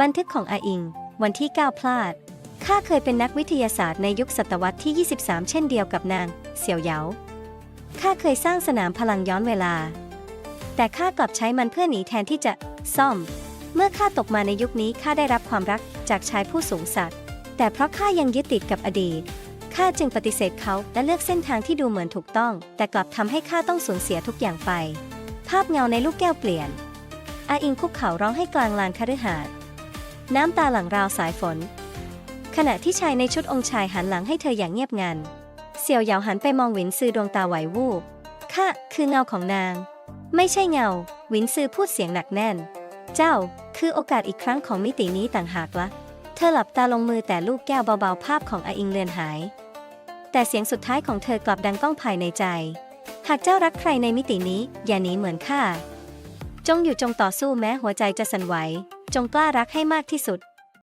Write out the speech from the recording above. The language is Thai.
บันทึกของอาอิง วันที่ 9 พลาด ข้าเคยเป็นนักวิทยาศาสตร์ในยุคศตวรรษที่ 23 เช่นเดียวกับนาง เสี่ยวเหยา ข้าเคยสร้างสนามพลังย้อนเวลา แต่ข้ากลับใช้มันเพื่อหนีแทนที่จะซ่อม เมื่อข้าตกมาในยุคนี้ข้าได้รับความรักจากชายผู้สูงศักดิ์แต่เพราะข้ายังยึดติดกับอดีต ข้าจึงปฏิเสธเขาและเลือกเส้นทางที่ดูเหมือนถูกต้อง แต่กลับทำให้ข้าต้องสูญเสียทุกอย่างไป ภาพเงาในลูกแก้วเปลี่ยน อาอิงคุกเข่าร้องให้กลางลานคฤหาสน์ น้ำตาหลังราวสายฝน ขณะที่ชายในชุดองค์ชายหันหลังให้เธออย่างเงียบงัน เสี่ยวเหยาหันไปมองหวินซือดวงตาไหววูบข้าคือเงาของนาง ไม่ใช่เงา หวินซือพูดเสียงหนักแน่น เจ้าคือโอกาสอีกครั้งของมิตินี้ต่างหากละ เธอหลับตาลงมือแต่ลูกแก้วเบาๆภาพของอาอิงเลือนหาย แต่เสียงสุดท้ายของเธอกลับดังก้องภายในใจ หากเจ้ารักใครในมิตินี้ อย่าหนีเหมือนข้า จงอยู่จงต่อสู้แม้หัวใจจะสั่นไหว จงกล้ารักให้มากที่สุด